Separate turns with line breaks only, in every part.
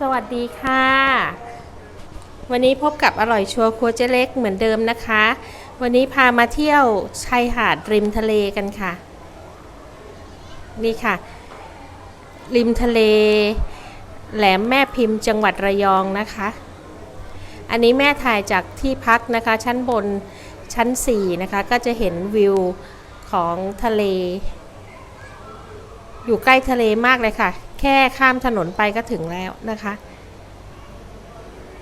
สวัสดีค่ะ วันนี้พบกับอร่อยชัวร์ครัวเจ๊เล็กเหมือนเดิมนะคะ วันนี้พามาเที่ยวชายหาดริมทะเลกันค่ะ นี่ค่ะ ริมทะเล แหลมแม่พิมพ์จังหวัดระยองนะคะ อันนี้แม่ถ่ายจากที่พักนะคะ ชั้นบนชั้น 4 นะคะ ก็จะเห็นวิวของทะเล อยู่ใกล้ทะเลมากเลยค่ะ ค่ข้ามถนนไปก็ถึงแล้วนะคะ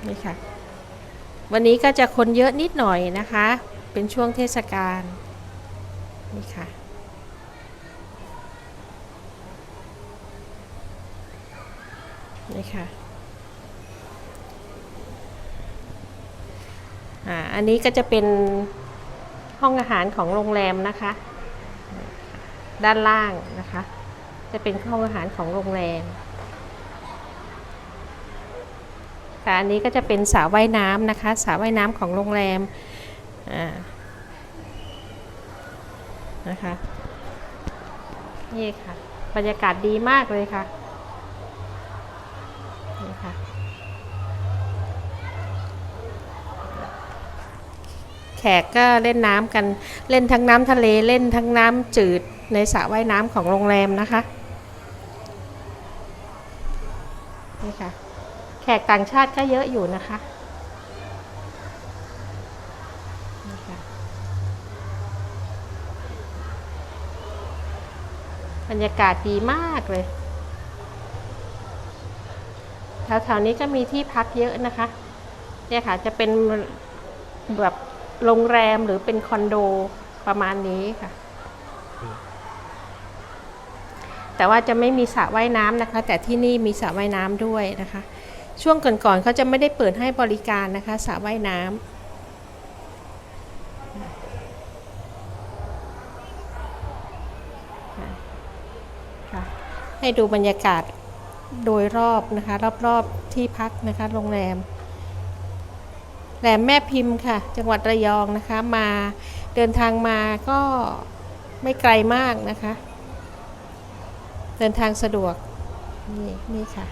นี่ค่ะ วันนี้ก็จะคนเยอะนิดหน่อยนะคะ เป็นช่วงเทศกาลนี่ค่ะนี่ค่ะอ่าอันนี้ก็จะเป็นห้องอาหารของโรงแรมนะคะ ด้านล่างนะคะ จะเป็นห้องอาหารของโรงแรมค่ะอันนี้ก็จะเป็นสระว่ายน้ำนะคะสระว่ายน้ำของโรงแรมนะคะนี่ค่ะ บรรยากาศดีมากเลยค่ะนี่ค่ะแขกก็เล่นน้ำกันเล่นทั้งน้ำทะเลเล่นทั้งน้ำจืดในสระว่ายน้ำของโรงแรมนะคะ นี่ค่ะ แขกต่างชาติก็เยอะอยู่นะคะนี่ค่ะบรรยากาศดีมากเลยแถวๆนี้ก็มีที่พักเยอะนะคะ เนี่ยค่ะจะเป็นแบบโรงแรมหรือเป็นคอนโดประมาณนี้ค่ะ แต่ว่าจะไม่มีสระว่ายน้ำนะคะ แต่ที่นี่มีสระว่ายน้ำด้วยนะคะ ช่วงก่อนๆเขาจะไม่ได้เปิดให้บริการนะคะสระว่ายน้ำค่ะค่ะให้ดูบรรยากาศโดยรอบนะคะ รอบๆที่พักนะคะโรงแรมแหลมแม่พิมพ์ค่ะ จังหวัดระยองนะคะมาเดินทางมาก็ไม่ไกลมากนะคะ เดินทางสะดวก นี่ นี่ค่ะ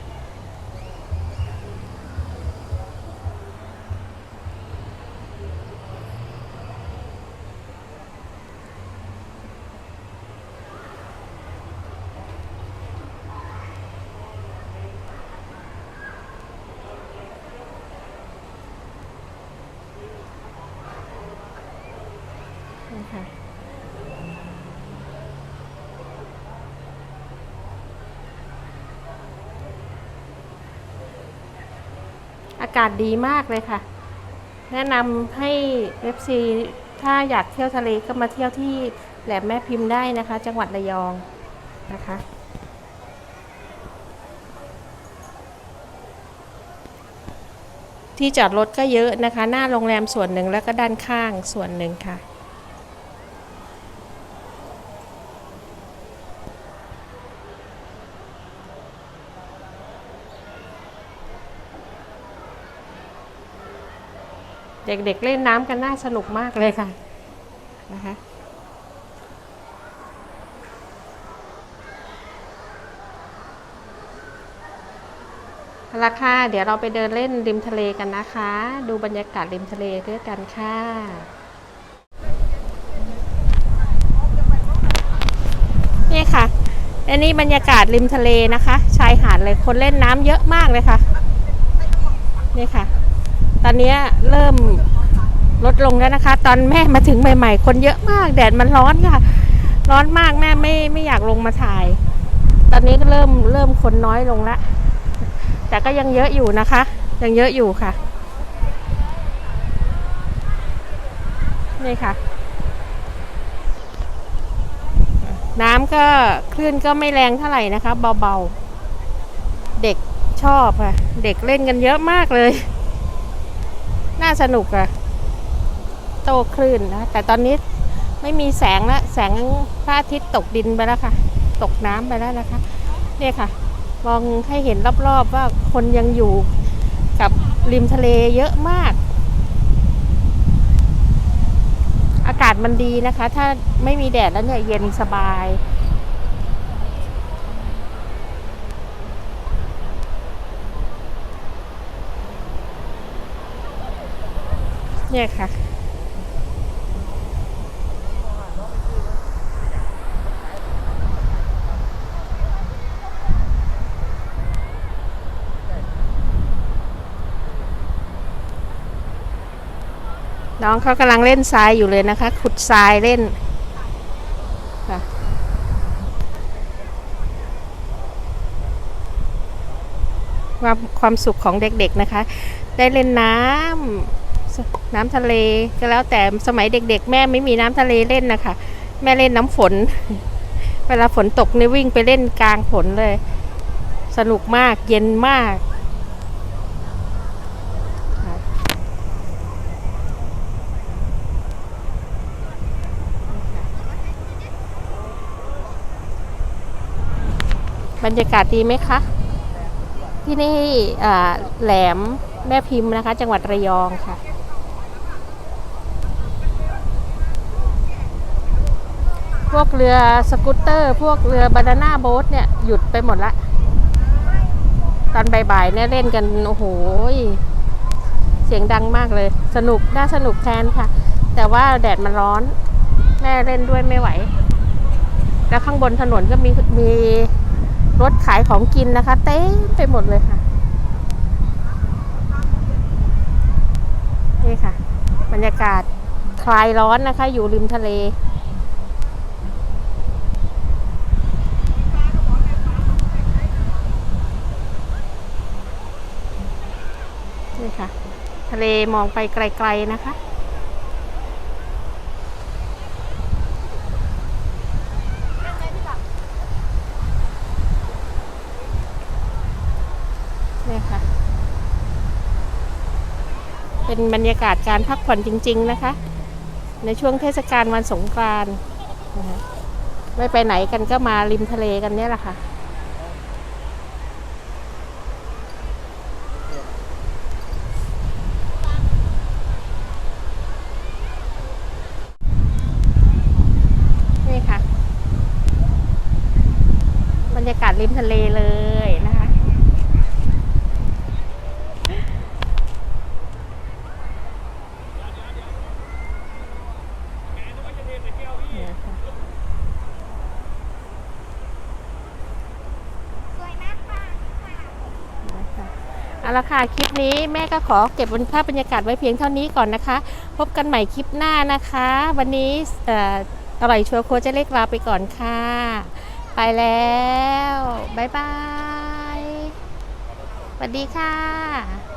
นี่ค่ะ อากาศดีมากเลยค่ะ แนะนำให้เว็บซีถ้าอยากเที่ยวทะเลก็มาเที่ยวที่แหลมแม่พิมพ์ได้นะคะ จังหวัดระยองนะคะที่จอดรถก็เยอะนะคะ หน้าโรงแรมส่วนหนึ่งแล้วก็ด้านข้างส่วนหนึ่งค่ะ เด็กๆเล่นน้ำกันน่าสนุกมากเลยค่ะนะคะราคาเดี๋ยวเราไปเดินเล่นริมทะเลกันนะคะ ดูบรรยากาศริมทะเลด้วยกันค่ะนี่ค่ะอันนี้บรรยากาศริมทะเลนะคะ ชายหาดเลยคนเล่นน้ำเยอะมากเลยค่ะ นี่ค่ะ ตอนนี้เริ่มลดลงแล้วนะคะ ตอนแม่มาถึงใหม่ ๆ คนเยอะมาก แดดมันร้อนค่ะ ร้อนมากแม่ไม่ไม่อยากลงมาถ่าย ตอนนี้ก็เริ่มเริ่มคนน้อยลงละแต่ก็ยังเยอะอยู่นะคะ ยังเยอะอยู่ค่ะนี่ค่ะ น้ำก็คลื่นก็ไม่แรงเท่าไหร่นะคะ เบาๆ เด็กชอบค่ะ เด็กเล่นกันเยอะมากเลยาสนุกอะโตคลื่นนะ แต่ตอนนี้ไม่มีแสงแล้วแสงพระอาทิตย์ตกดินไปแล้วค่ะ ตกน้ำไปแล้วนะคะ เนี่ยค่ะ มองให้เห็นรอบๆว่าคนยังอยู่กับริมทะเลเยอะมาก อากาศมันดีนะคะ ถ้าไม่มีแดดแล้วเนี่ยเย็นสบาย เนี่ยค่ะ น้องเขากำลังเล่นทรายอยู่เลยนะคะ ขุดทรายเล่นค่ะความความสุขของเด็กๆนะคะ ได้เล่นน้ำ น้ำทะเลก็แล้วแต่สมัยเด็กๆ แม่ไม่มีน้ำทะเลเล่นนะคะแม่เล่นน้ำฝน เวลาฝนตกนี่วิ่งไปเล่นกลางฝนเลย สนุกมากเย็นมากบรรยากาศดีไหมคะ ที่นี่แหลมแม่พิมพ์นะคะ จังหวัดระยองค่ะ พวกเรือสกูตเตอร์ พวกเรือบานาน่าโบ๊ทเนี่ย หยุดไปหมดละ ตอนบ่ายๆเนี่ยเล่นกัน โอ้โห เสียงดังมากเลย สนุก น่าสนุกแทนค่ะ แต่ว่าแดดมันร้อน แม่เล่นด้วยไม่ไหว แล้วข้างบนถนนก็มีมีรถขายของกินนะคะ เต็มไปหมดเลยค่ะ นี่ค่ะ บรรยากาศคลายร้อนนะคะ อยู่ริมทะเล ค่ะ ทะเลมองไปไกลๆนะคะ นี่ค่ะ เป็นบรรยากาศการพักผ่อนจริง ๆ นะคะ ในช่วงเทศกาลวันสงกรานต์นะคะไม่ไปไหนกันก็มาริมทะเลกันเนี่ยแหละค่ะนี่ค่ะ บรรยากาศริม ทะเลเลยนะคะเนี่ยค่ะคะ เอาละค่ะ คลิปนี้แม่ก็ขอเก็บบนภาพบรรยากาศไว้เพียงเท่านี้ก่อนนะคะ พบกันใหม่คลิปหน้านะคะ วันนี้ออร่อยชัวร์โคจะเล็กลาไปก่อนค่ะ ไปแล้ว บ๊ายบายสวัสดีค่ะ